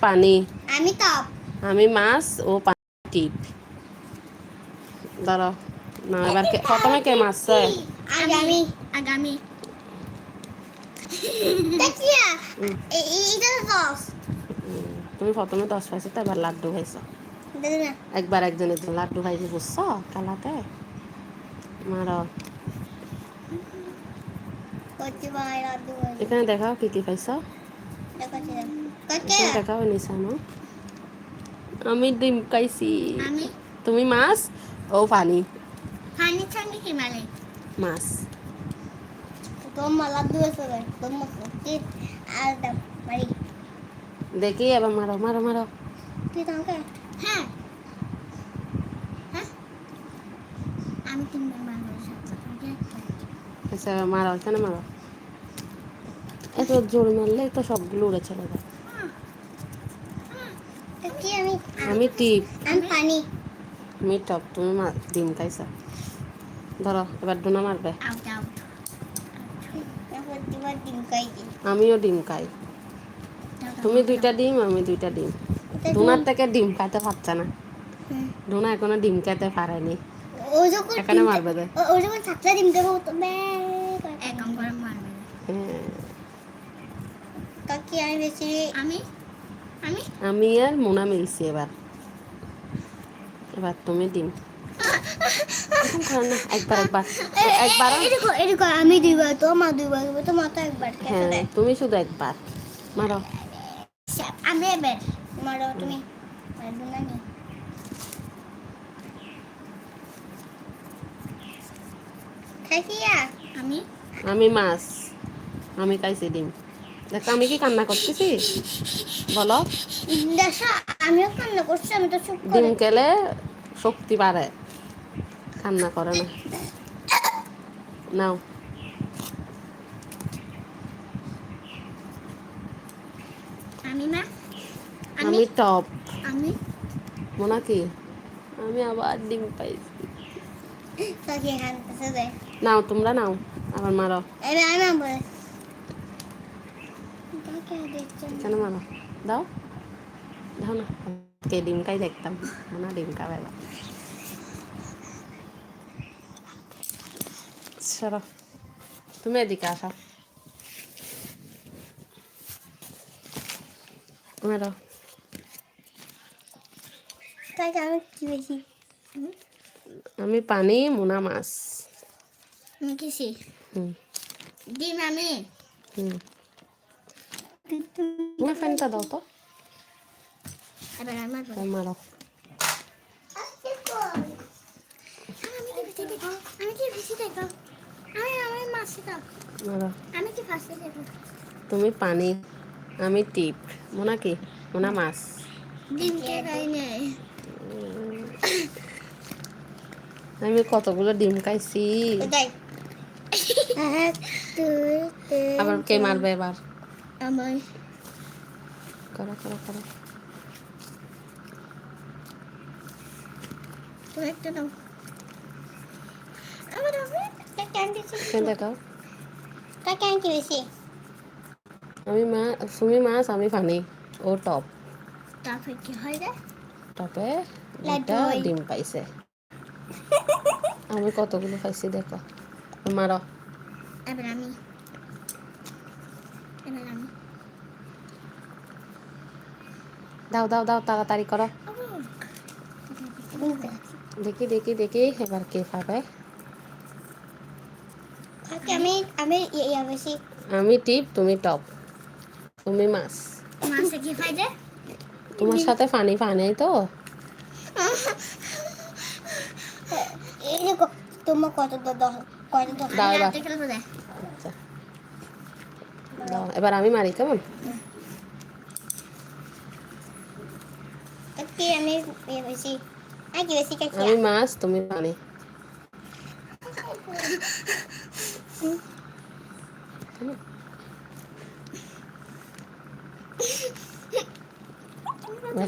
পানি। আমি টপ। আমি মাছ ও পানি টিপ। ধরো না এবার কে- প্রথমে কে মারছে আগামী। আগামী। হুম, তুমি প্রথমে দশ পাইছো তো এবার লাড্ডু খাইছো। একবার একজনের জন্য লাড্ডু খাইছি বুঝছ? কালাতে। মারো। এখানে দেখাও কি কি পাইছো দেখাচ্ছি। এখানে দেখাও আমি ডিম খাইছি তুমি মাছ ও পানি মানে মাছ দেখি এবার মারো মারো মারো হ্যাঁ আচ্ছা মারো এখানে মারো এত জোর মারলে তো সবগুলো উড়ে চলে যায় আমি আমি টিপ আমি পানি আমি টপ তুমি মা ডিম খাইছো ধরো এবার ডোনা মারবে আমিও ডিম খাই তুমি দুইটা ডিম আমি দুইটা ডিম ডোনার থেকে ডিম খাইতে পারছে না ডোনা এখনও ডিম খাইতে পারেনি এখানে মারবে দে ও- ও যখন সাতটা ডিম দেবো তো একদম করে মারবে হ্যাঁ কাকি আমি বেশি আমি আমি? আর মোনা মিলছি এবার। এবার তুমি ডিম। এরকম করো না, একবার একবার। একবার এরকম আমি দুইবার দুইবার তো একবার খেতে হ্যাঁ দেয়। তুমি শুধু একবার। মারো। আমি এবার মারো তুমি। মারবো না আমি? আমি মাছ। আমি খাইছি ডিম। দেখো আমি কি কান্না করতেছি? বলো। আমিও কান্না করছি আমি তো ডিম খেলে শক্তি বাড়ে। কান্না করে না। নাও। আমি না আমি টপ। আমি মোনা কি? আমি আবার ডিম পাইছি। নাও তোমরা নাও। আবার মারো। আমি মারো দাও দাও না কে ডিম খাই দেখতাম মোনা ডিম খাবে না সরো তুমি এদিকে আসো মারো আমি কি আমি পানি মোনা মাছ হুম ডিম আমি হুম তুমি ফ্যানটা দাও তো এবার আমার মারো তুমি পানি আমি টিপ। মোনা কি? মোনা মাছ। আমি কতগুলো ডিম খাইছি। আবার কে মারবে এবার? আমার করো করো করো একটা দাও আমার আমি দেখাও কাকে আমি বেশি আমি মা তুমি মাছ আমি পানি ও টপ তারপর কি হয় রে? টপে দুটা ডিম পাইছে। আমি কতগুলো খাইছি দেখো। মারো। এবার আমি দাও দাও দাও তাড়াতাড়ি করো। দেখি দেখি দেখি এবার কে পাবে আমি আমি আমি টিপ তুমি টপ। তুমি মাছ। মাসে কি রে তোমার সাথে পানি পানি তো। এই দেখো তোমার কত দাও কত দাও দাও। এবার। আমি মারি কেমন? আমি মাছ তুমি পানি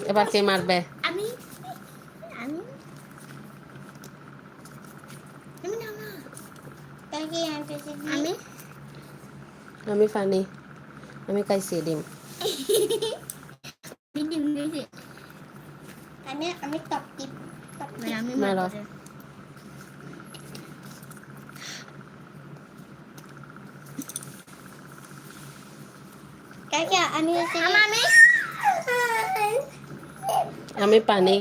এবার কে মারবে আমি আমি আমি না না কাকে আমি বেশি আমি আমি পানি আমি খাইছি ডিম কি আমি আমি টপ টিপ টপ টিপ আমি মারো। কাকা আমি আমি আমি পানি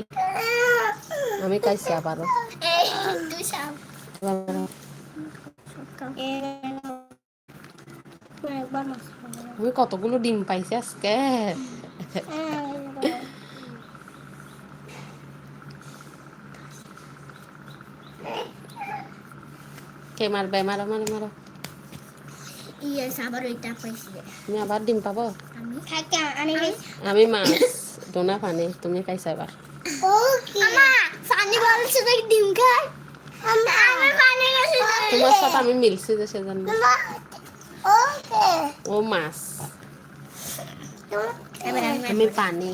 আমি খাইছি আবারও আমি কতগুলো ডিম পাইছি আজকে? কে মারবে? মারো মারো মারো। আবার পাইছি। ডিম পাবো? আমি মাছ ডোনা পানি তুমি খাইছো এবার। ডিম খাই আমি পানি তোমার সাথে আমি মিলছি যে সেজন্য। ও মাছ আমি আমি পানি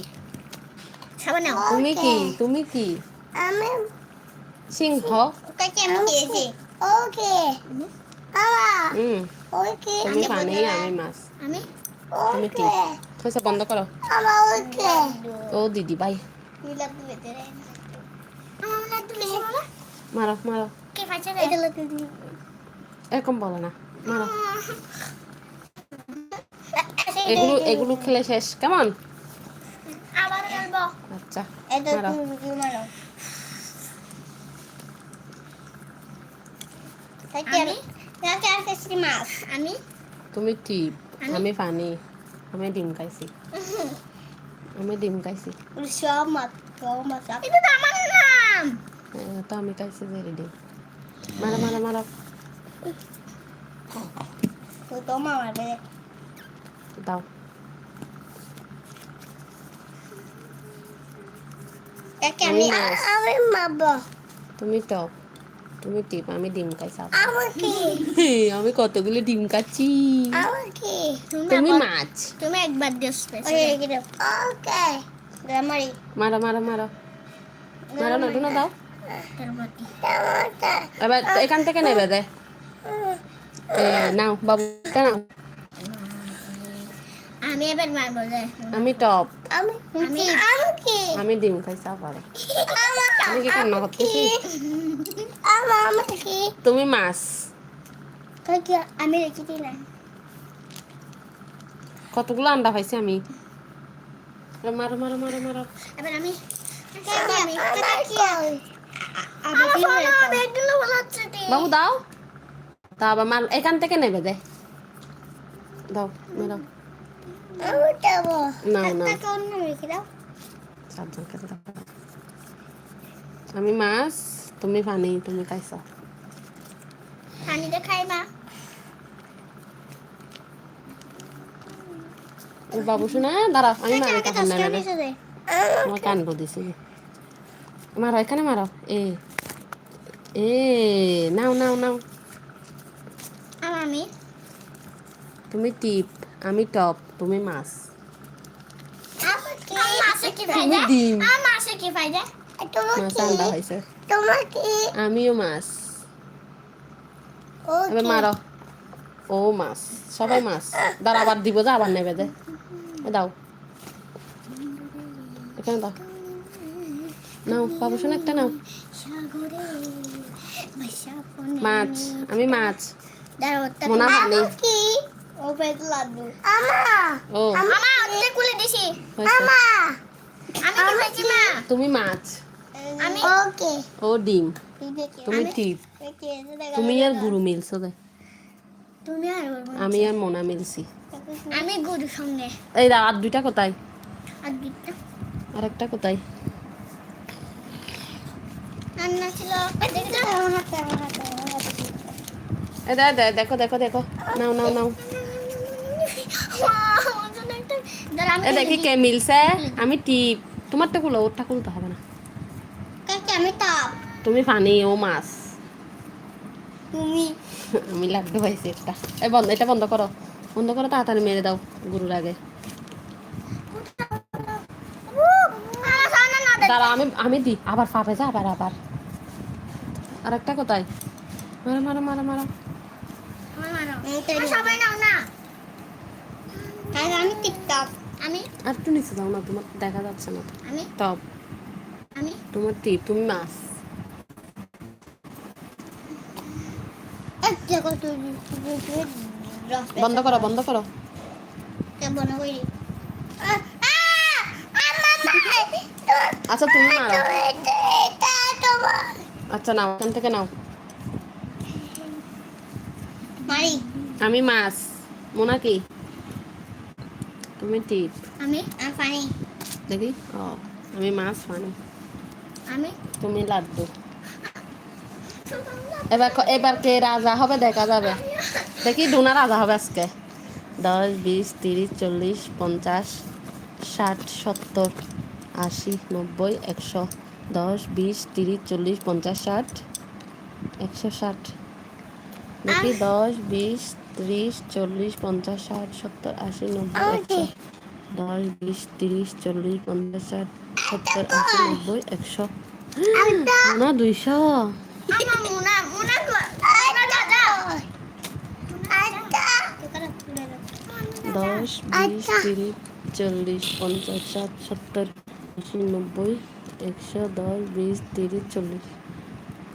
তুমি কি তুমি কি আমি সিংহ ওকে ওকে তুমি পানি আমি মাছ আমি তুমি কি হয়েছে বন্ধ করো ও দিদি ভাই মারো মারো এরকম বলো না মারো এগুলো এগুলো খেলে শেষ। কেমন? আবার খেলব। আচ্ছা এটা মারো তুমি মারো। আমি? আর মাছ। আমি? তুমি টিপ আমি? পানি। আমি ডিম খাইছি। আমি ডিম খাইছি। সব মাছ সব মাছ। এটা তো আমার নাম। তো আমি খাইছি যে ডিম মারো মারো মারো। তো দাও আমি আমি মাছ। তুমি টপ তুমি টিপ আমি ডিম খাইছি আবার। আমার কি হে, আমি কতগুলো ডিম খাচ্ছি তুমি মাছ তুমি একবার দিস ওকে ওকে গ্রামারি মারো মারো মারো মারো না না দাও এবার এখান থেকে নেবে দে এ, নাও বাবু নাও আমি এবার মারবো আমি টপ। আমি আমি ডিম খাইছি আবার। আমি কি কান্না করতেছি? তুমি মাছ। আমি রেখে দিলাম। কতগুলো আন্ডা পাইছি আমি? মারো মারো মারো মারো। এবার আমি বাবু দাও। তা আবার মার এখান থেকে নেবে দে। দাও মেরাও খেতে দাও। আমি মাছ তুমি পানি তুমি খাইছো। খাইবা। বাবু শোনা দাঁড়াও আমি মারি আমার কান্ড দিছি মারো এখানে মারো। এ এ নাও নাও নাও। আমি। তুমি টিপ। আমি টপ তুমি মাছ। তুমি ডিম। হয়েছে। আমিও মাছ। এবার মারো। ও মাছ। সবাই মাছ। দাঁড়া আবার দিব যা আবার নেবে দে। দাও। এখানে দাও। নাও বাবু শোনো একটা নাও। মাছ। আমি মাছ। মোনা পানি কি? ও পেট লাড্ডু। আমা! ও। আমা! ওতে কুলে দিছি। হয়েছে। আমি! কি খাইছি মা? তুমি মাছ। আমি ওকে। ও ডিম। তুমি টিপ তুমি আর গুরু মিলছো দে তুমি আর আমি আর মোনা মিলছি। আমি গুরুর সঙ্গে। এই দা আর দুইটা কোথায়? আর একটা কোথায়? রান্না ছিল। দেখো দেখো দেখো। নাও নাও নাও। এ দেখি কে মিলছে? আমি টিপ তোমারটা খুলো ওরটা খুলতে হবে না। আমি টপ তুমি পানি ও মাছ। তুমি। আমি লাগতে পাইছি একটা। এই বন্ধ এটা বন্ধ করো। বন্ধ করো তাড়াতাড়ি মেরে দাও গুরুর আগে। দাঁড়া আমি আমি দিই আবার পাবে যা আবার আবার। আর একটা কোথায়? মারো মারো মারো মারো। সবাই নাও না আমি টিকটক। আমি? আর একটু নিচে যাও না তোমার দেখা যাচ্ছে না। আমি? টপ আমি? তোমার টিপ তুমি মাছ। বন্ধ করো বন্ধ করো। বন্ধ করি? আচ্ছা তুমি মারো। আচ্ছা নাও এখান থেকে নাও। আমি মাছ। মোনা কি? তুমি টিপ আমি আমি পানি। দেখি? ও আমি মাছ পানি। আমি? তুমি লাড্ডু। এবার এবার কে রাজা হবে দেখা যাবে। দেখি ডুনা রাজা হবে আজকে। দশ বিশ তিরিশ চল্লিশ পঞ্চাশ ষাট সত্তর আশি নব্বই একশো দশ বিশ তিরিশ চল্লিশ পঞ্চাশ ষাট একশো ষাট। দেখি দশ বিশ ত্রিশ চল্লিশ পঞ্চাশ ষাট সত্তর আশি নব্বই একশো। দশ বিশ তিরিশ চল্লিশ পঞ্চাশ ষাট সত্তর আশি নব্বই একশো। না দুইশো। দশ বিশ তিরিশ চল্লিশ পঞ্চাশ ষাট সত্তর আশি নব্বই একশো দশ বিশ তিরিশ চল্লিশ।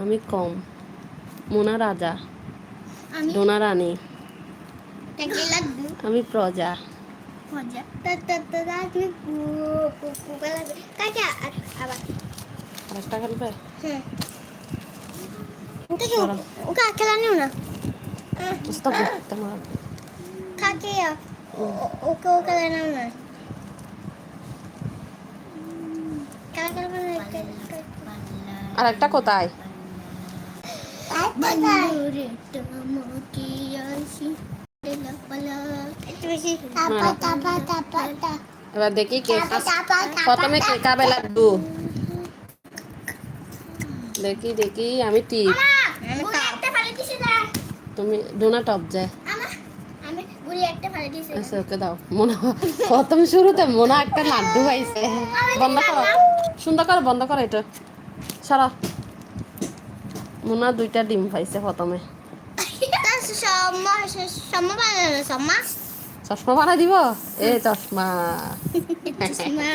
আমি কম। মোনা রাজা। ডোনা রানী। আমি প্রজা। আরেকটা খেলবে? হ্যাঁ। ওকে ওকে খেলা নিও না। আর একটা কোথায়? বন্ধুরে এবার দেখি কে প্রথমে কে খাবে লাড্ডু দেখি দেখি আমি টিপ। আমি একটা ফালে দিছি না তুমি ডোনা টপ যায় আচ্ছা ওকে দাও। মোনা প্রথম শুরুতে মোনা একটা লাড্ডু পাইছে বন্ধ করো। সুন্দর করো বন্ধ করো এটা। সারা। মোনা দুইটা ডিম পাইছে প্রথমে। তার সমা সমা বানানো সমা চশমা বানাই দিব? এ চশমা। চশমা।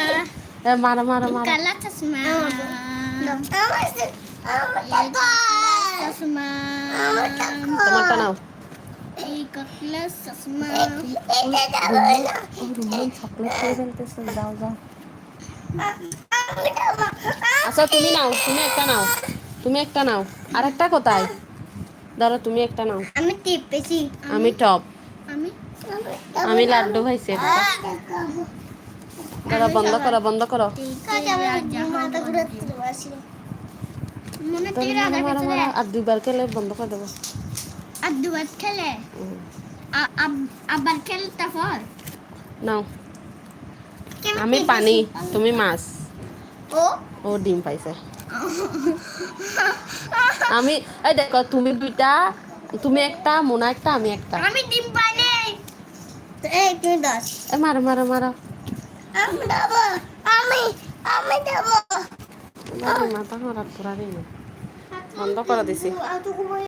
এ মারো মারো মারো। চশমা। চশমা। তোমারটা নাও। আচ্ছা তুমি নাও তুমি একটা নাও। তুমি একটা নাও। আর একটা কোথায়? ধরো তুমি একটা নাও। আমি টিপেছি আমি টপ। আমি আমি লাড্ডু খাইছি একটা। বন্ধ, করো বন্ধ করো। আর দুইবার খেলে বন্ধ করে দেবো আর দুবার খেলে আবার খেলে তারপর নাও। আমি পানি, তুমি মাছ। ও ও ডিম পাইছে। আমি, এই দেখো, তুমি দুইটা, তুমি একটা, মোনা একটা, আমি একটা। আমি ডিম এ মারো মারো মারো। আমি দেবো আমি আমি দেবো। মাথা খারাপ করা দিই না বন্ধ করে দিছি।